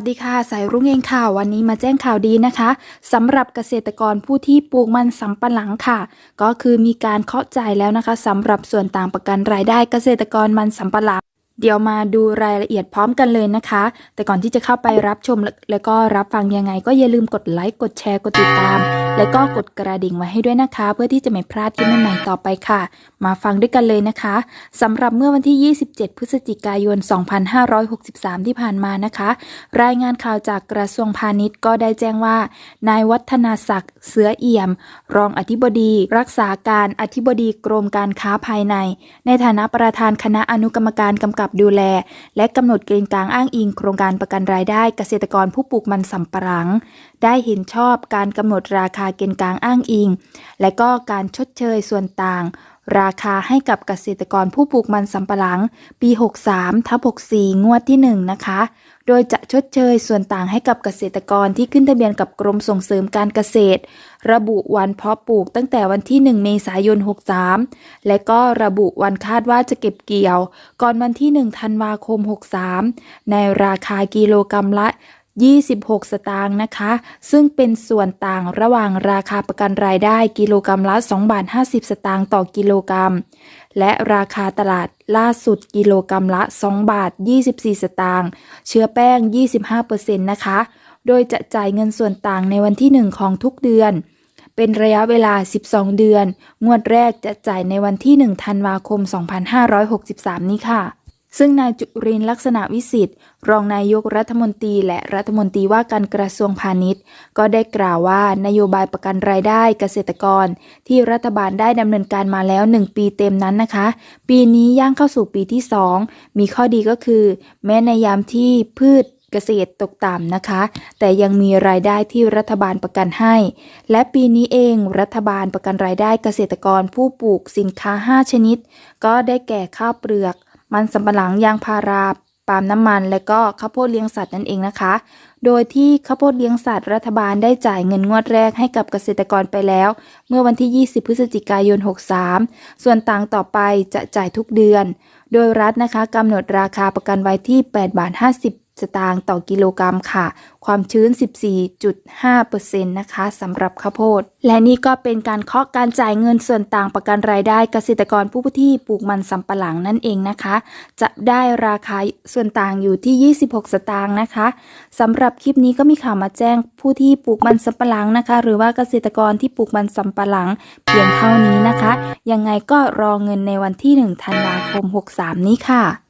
สดีค่ะ สายรุ่งเองค่ะ วันนี้มาแจ้งข่าวดีนะคะสำหรับเกษตรกรผู้ที่ปลูกมันสำปะหลังค่ะ ก็คือมีการเคาะจ่ายแล้วนะคะสำหรับส่วนต่างประกันรายได้เกษตรกรมันสำปะหลัง เดี๋ยวมาดูรายละเอียดพร้อมกันเลยนะคะ แต่ก่อนที่จะเข้าไปรับชมและแล้วก็รับฟังยังไง ก็อย่าลืมกดไลค์ กดแชร์ กดติดตาม แล้วก็กดกระดิ่งไว้ให้ด้วยนะคะ เพื่อที่จะไม่พลาดคลิปใหม่ๆต่อไปค่ะ มาฟังด้วยกันเลยนะคะสำหรับเมื่อวันที่ 27 พฤศจิกายน 2563 ที่ผ่านมานะคะ รายงานข่าวจากกระทรวงพาณิชย์ก็ได้แจ้งว่า นายวัฒนาศักดิ์เสือเอี่ยม รองอธิบดี รักษาการอธิบดีกรมการค้าภายใน ในฐานะประธานคณะอนุกรรมการกำกับดูแล และกำหนดเกณฑ์กลางอ้างอิงโครงการประกันรายได้เกษตรกรผู้ปลูกมันสำปะหลัง ได้เห็นชอบการกำหนดราคาเกณฑ์กลางอ้างอิง และก็การชดเชยส่วนต่าง ราคาให้กับเกษตรกรผู้ปลูกมันสำปะหลัง ปี 63ทับ64 งวดที่ 1 นะคะ โดยจะชดเชยส่วนต่างให้กับเกษตรกรที่ขึ้นทะเบียนกับกรมส่งเสริมการเกษตร ระบุวันเพาะปลูกตั้งแต่วันที่ 1 เมษายน 63 และก็ระบุวันคาดว่าจะเก็บเกี่ยว ก่อนวันที่ 1 ธันวาคม 63 ในราคากิโลกรรัมละ 26 สตางค์นะคะ ซึ่งเป็นส่วนต่างระหว่างราคาประกันรายได้กิโลกรรัมละ2บาท50 สตางค์ต่อกิโลกรัม และราคาตลาดล่าสุดกิโลกรรัมละ2บาท24 สตางค์เชื้อแป้ง 25%นะคะ โดยจะจ่ายเงินส่วนต่างในวันที่ 1 ของทุกเดือน เป็นระยะเวลา 12 เดือน งวดแรกจะจ่ายในวันที่ 1 ธันวาคม 2563 นี้ค่ะ ซึ่งนายจุรินลักษณะวิสิทธิ์ รองนายกรัฐมนตรีและรัฐมนตรีว่าการกระทรวงพาณิชย์ ก็ได้กล่าวว่านโยบายประกันรายได้เกษตรกร ที่รัฐบาลได้ดำเนินการมาแล้ว 1 ปีเต็มนั้นนะคะ ปีนี้ย่างเข้าสู่ปีที่ 2 มีข้อดีก็คือ แม้ในยามที่พืชเกษตรตกต่ำนะคะ แต่ยังมีรายได้ที่รัฐบาลประกันให้ และปีนี้เองรัฐบาลประกันรายได้เกษตรกรผู้ปลูกสินค้า 5 ชนิด ก็ได้แก่ข้าวเปลือก มันสำปะหลังยางพาราปาล์มน้ำมันและก็ข้าวโพดเลี้ยงสัตว์นั่นเองนะคะ โดยที่ข้าวโพดเลี้ยงสัตว์รัฐบาลได้จ่ายเงินงวดแรกให้กับเกษตรกรไปแล้ว เมื่อวันที่ 20 พฤศจิกายน 63 ส่วนต่างต่อไปจะจ่ายทุกเดือน โดยรัฐนะคะกำหนดราคาประกันไว้ที่ 8 บาท 50 สตางค์ต่อกิโลกรัมค่ะ ความชื้น 14.5%นะคะสำหรับข้าวโพด และนี่ก็เป็นการเคาะการจ่ายเงินส่วนต่างประกันรายได้เกษตรกรผู้ที่ปลูกมันสำปะหลังนั่นเองนะคะ จะได้ราคาส่วนต่างอยู่ที่ 26 สตางค์นะคะสำหรับคลิปนี้ก็มีข่าวมาแจ้งผู้ที่ปลูกมันสำปะหลังนะคะ หรือว่าเกษตรกรที่ปลูกมันสำปะหลัง เพียงเท่านี้นะคะ ยังไงก็รอเงินในวันที่ 1 ธันวาคม 63 นี้ค่ะ